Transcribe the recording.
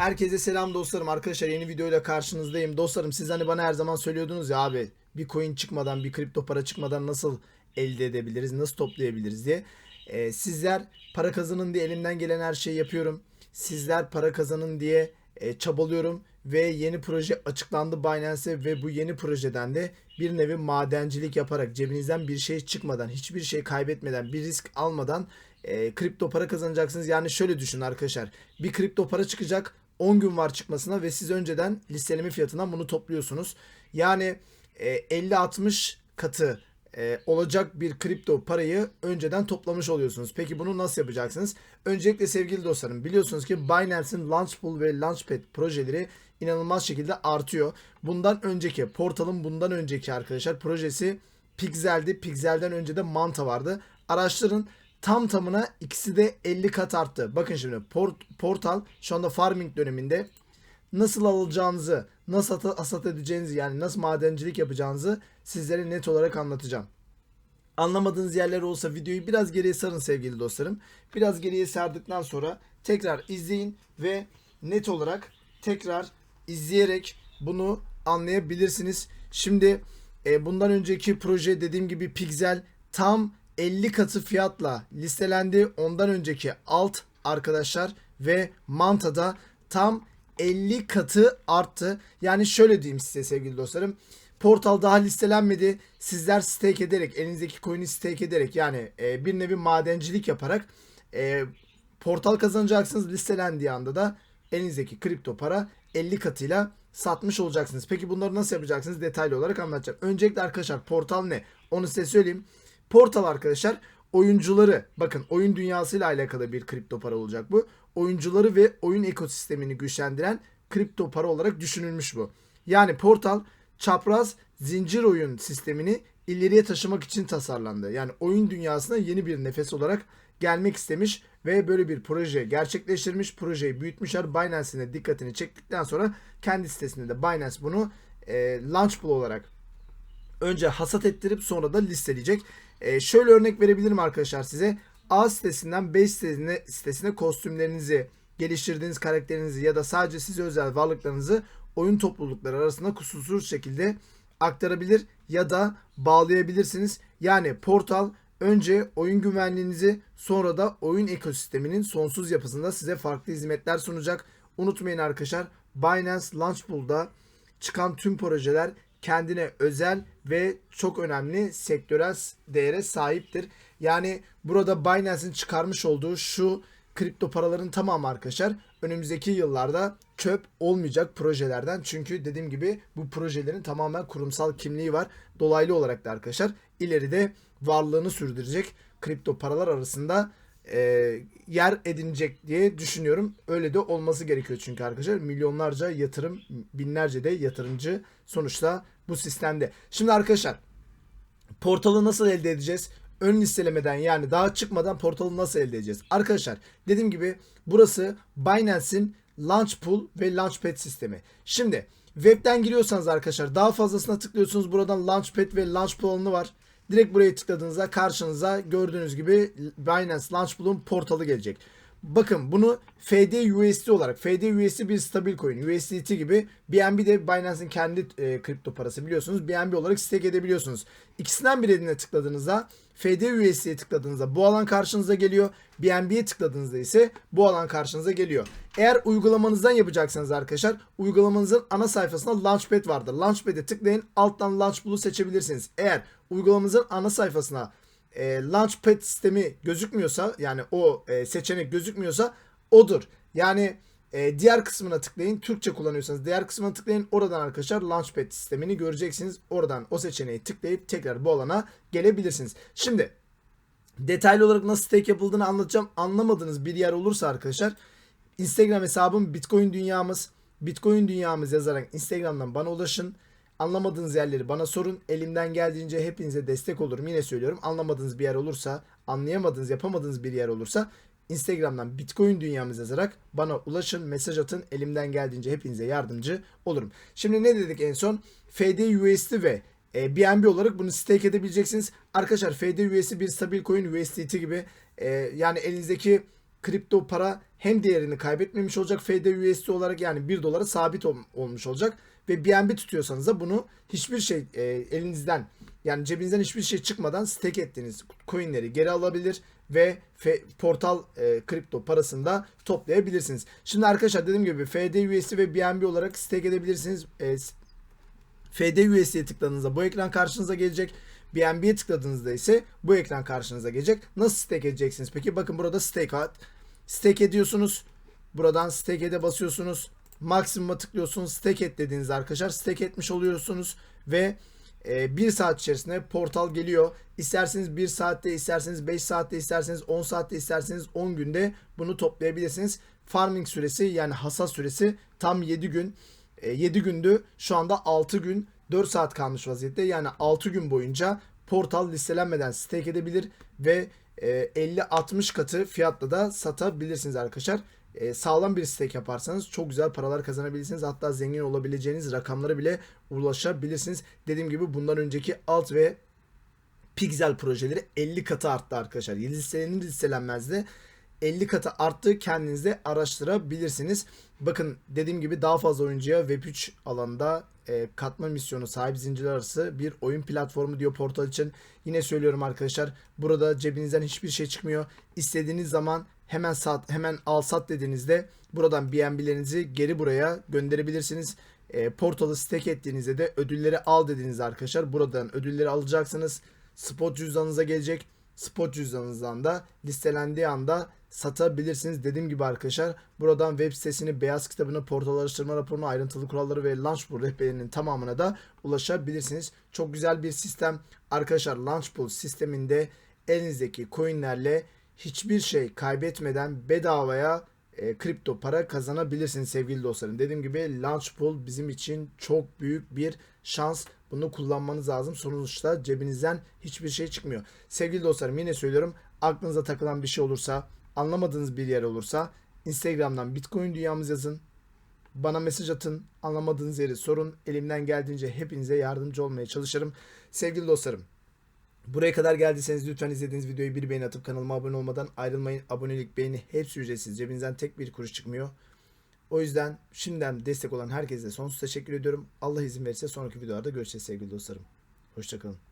Herkese selam dostlarım. Arkadaşlar yeni videoyla karşınızdayım. Dostlarım siz hani bana her zaman söylüyordunuz ya abi bir coin çıkmadan bir kripto para çıkmadan nasıl elde edebiliriz, nasıl toplayabiliriz diye. Ee, sizler para kazanın diye elimden gelen her şeyi yapıyorum. Sizler para kazanın diye e, çabalıyorum ve yeni proje açıklandı Binance'e ve bu yeni projeden de bir nevi madencilik yaparak cebinizden bir şey çıkmadan, hiçbir şey kaybetmeden, bir risk almadan e, kripto para kazanacaksınız. Yani şöyle düşünün arkadaşlar. Bir kripto para çıkacak 10 gün var çıkmasına ve siz önceden listeleme fiyatından bunu topluyorsunuz. Yani e, 50-60 katı e, olacak bir kripto parayı önceden toplamış oluyorsunuz. Peki bunu nasıl yapacaksınız? Öncelikle sevgili dostlarım biliyorsunuz ki Binance'in Launchpool ve Launchpad projeleri inanılmaz şekilde artıyor. Bundan önceki portalın bundan önceki arkadaşlar projesi Pixel'di. Pixel'den önce de Manta vardı. Araştırın tam tamına ikisi de 50 kat arttı. Bakın şimdi port- portal şu anda farming döneminde nasıl alacağınızı, nasıl hasat edeceğinizi yani nasıl madencilik yapacağınızı sizlere net olarak anlatacağım. Anlamadığınız yerler olsa videoyu biraz geriye sarın sevgili dostlarım. Biraz geriye sardıktan sonra tekrar izleyin ve net olarak tekrar izleyerek bunu anlayabilirsiniz. Şimdi e, bundan önceki proje dediğim gibi Pixel tam 50 katı fiyatla listelendi. Ondan önceki alt arkadaşlar ve Manta'da tam 50 katı arttı. Yani şöyle diyeyim size sevgili dostlarım. Portal daha listelenmedi. Sizler stake ederek, elinizdeki coin'i stake ederek yani e, bir nevi madencilik yaparak e, portal kazanacaksınız. Listelendiği anda da elinizdeki kripto para 50 katıyla satmış olacaksınız. Peki bunları nasıl yapacaksınız? Detaylı olarak anlatacağım. Öncelikle arkadaşlar portal ne? Onu size söyleyeyim. Portal arkadaşlar oyuncuları bakın oyun dünyasıyla alakalı bir kripto para olacak bu. Oyuncuları ve oyun ekosistemini güçlendiren kripto para olarak düşünülmüş bu. Yani portal çapraz zincir oyun sistemini ileriye taşımak için tasarlandı. Yani oyun dünyasına yeni bir nefes olarak gelmek istemiş ve böyle bir proje gerçekleştirmiş. Projeyi büyütmüşler. Binance'in dikkatini çektikten sonra kendi sitesinde de Binance bunu e, Launchpool olarak önce hasat ettirip sonra da listeleyecek. Ee, şöyle örnek verebilirim arkadaşlar size. A sitesinden B sitesine, sitesine kostümlerinizi, geliştirdiğiniz karakterinizi ya da sadece size özel varlıklarınızı oyun toplulukları arasında kusursuz şekilde aktarabilir ya da bağlayabilirsiniz. Yani portal önce oyun güvenliğinizi sonra da oyun ekosisteminin sonsuz yapısında size farklı hizmetler sunacak. Unutmayın arkadaşlar Binance Launchpool'da çıkan tüm projeler kendine özel ve çok önemli sektörel değere sahiptir. Yani burada Binance'in çıkarmış olduğu şu kripto paraların tamamı arkadaşlar önümüzdeki yıllarda çöp olmayacak projelerden. Çünkü dediğim gibi bu projelerin tamamen kurumsal kimliği var. Dolaylı olarak da arkadaşlar ileride varlığını sürdürecek kripto paralar arasında e, yer edinecek diye düşünüyorum. Öyle de olması gerekiyor çünkü arkadaşlar milyonlarca yatırım, binlerce de yatırımcı sonuçta bu sistemde. Şimdi arkadaşlar portalı nasıl elde edeceğiz? Ön listelemeden yani daha çıkmadan portalı nasıl elde edeceğiz? Arkadaşlar dediğim gibi burası Binance'in Launchpool ve Launchpad sistemi. Şimdi webten giriyorsanız arkadaşlar daha fazlasına tıklıyorsunuz. Buradan Launchpad ve Launchpool alanı var. Direkt buraya tıkladığınızda karşınıza gördüğünüz gibi Binance Launchpool'un portalı gelecek. Bakın bunu FD USD olarak FD USD bir stabil coin USDT gibi BNB de Binance'in kendi e, kripto parası biliyorsunuz BNB olarak stake edebiliyorsunuz. İkisinden birine tıkladığınızda FD USD'ye tıkladığınızda bu alan karşınıza geliyor. BNB'ye tıkladığınızda ise bu alan karşınıza geliyor. Eğer uygulamanızdan yapacaksanız arkadaşlar uygulamanızın ana sayfasında Launchpad vardır. Launchpad'e tıklayın alttan Launchpool'u seçebilirsiniz. Eğer uygulamanızın ana sayfasına e, Launchpad sistemi gözükmüyorsa yani o e, seçenek gözükmüyorsa odur. Yani e, diğer kısmına tıklayın. Türkçe kullanıyorsanız diğer kısmına tıklayın. Oradan arkadaşlar Launchpad sistemini göreceksiniz. Oradan o seçeneği tıklayıp tekrar bu alana gelebilirsiniz. Şimdi detaylı olarak nasıl stake yapıldığını anlatacağım. Anlamadığınız bir yer olursa arkadaşlar Instagram hesabım Bitcoin Dünyamız. Bitcoin Dünyamız yazarak Instagram'dan bana ulaşın. Anlamadığınız yerleri bana sorun. Elimden geldiğince hepinize destek olurum. Yine söylüyorum. Anlamadığınız bir yer olursa, anlayamadığınız, yapamadığınız bir yer olursa Instagram'dan Bitcoin dünyamız yazarak bana ulaşın, mesaj atın. Elimden geldiğince hepinize yardımcı olurum. Şimdi ne dedik en son? FD USD ve e, BNB olarak bunu stake edebileceksiniz. Arkadaşlar FD USD bir stabil coin USDT gibi e, yani elinizdeki kripto para hem değerini kaybetmemiş olacak FDUSD olarak yani 1 dolara sabit ol- olmuş olacak ve BNB tutuyorsanız da bunu hiçbir şey e, elinizden yani cebinizden hiçbir şey çıkmadan stake ettiğiniz coinleri geri alabilir ve fe- portal e, kripto parasını da toplayabilirsiniz. Şimdi arkadaşlar dediğim gibi FDUSD ve BNB olarak stake edebilirsiniz. E, FDUSD'ye tıkladığınızda bu ekran karşınıza gelecek. BNB'ye tıkladığınızda ise bu ekran karşınıza gelecek. Nasıl stake edeceksiniz? Peki bakın burada stake at. Stake ediyorsunuz. Buradan stake ede basıyorsunuz. Maksimuma tıklıyorsunuz. Stake et dediğinizde arkadaşlar stake etmiş oluyorsunuz ve e, 1 saat içerisinde portal geliyor. İsterseniz 1 saatte, isterseniz 5 saatte, isterseniz 10 saatte, isterseniz 10 günde bunu toplayabilirsiniz. Farming süresi yani hasat süresi tam 7 gün. 7 gündü. Şu anda 6 gün 4 saat kalmış vaziyette. Yani 6 gün boyunca portal listelenmeden stake edebilir ve e, 50-60 katı fiyatla da satabilirsiniz arkadaşlar. E, sağlam bir stake yaparsanız çok güzel paralar kazanabilirsiniz. Hatta zengin olabileceğiniz rakamlara bile ulaşabilirsiniz. Dediğim gibi bundan önceki alt ve Pixel projeleri 50 katı arttı arkadaşlar. Listelenir listelenmez de 50 katı arttı. Kendiniz de araştırabilirsiniz. Bakın dediğim gibi daha fazla oyuncuya Web3 alanında e, katma misyonu sahip zincirler arası bir oyun platformu diyor portal için. Yine söylüyorum arkadaşlar. Burada cebinizden hiçbir şey çıkmıyor. İstediğiniz zaman hemen sat hemen al sat dediğinizde buradan BNB'lerinizi geri buraya gönderebilirsiniz. E, portalı stake ettiğinizde de ödülleri al dediğinizde arkadaşlar buradan ödülleri alacaksınız. Spot cüzdanınıza gelecek. Spot cüzdanınızdan da listelendiği anda satabilirsiniz. Dediğim gibi arkadaşlar buradan web sitesini, beyaz kitabını, portal araştırma raporunu, ayrıntılı kuralları ve Launchpool rehberinin tamamına da ulaşabilirsiniz. Çok güzel bir sistem. Arkadaşlar Launchpool sisteminde elinizdeki coinlerle hiçbir şey kaybetmeden bedavaya e, kripto para kazanabilirsiniz sevgili dostlarım. Dediğim gibi Launchpool bizim için çok büyük bir şans. Bunu kullanmanız lazım. Sonuçta cebinizden hiçbir şey çıkmıyor. Sevgili dostlarım yine söylüyorum. Aklınıza takılan bir şey olursa, anlamadığınız bir yer olursa Instagram'dan Bitcoin dünyamız yazın. Bana mesaj atın. Anlamadığınız yeri sorun. Elimden geldiğince hepinize yardımcı olmaya çalışırım. Sevgili dostlarım. Buraya kadar geldiyseniz lütfen izlediğiniz videoyu bir beğeni atıp kanalıma abone olmadan ayrılmayın. Abonelik, beğeni hepsi ücretsiz. Cebinizden tek bir kuruş çıkmıyor. O yüzden şimdiden destek olan herkese sonsuz teşekkür ediyorum. Allah izin verirse sonraki videolarda görüşeceğiz sevgili dostlarım. Hoşçakalın.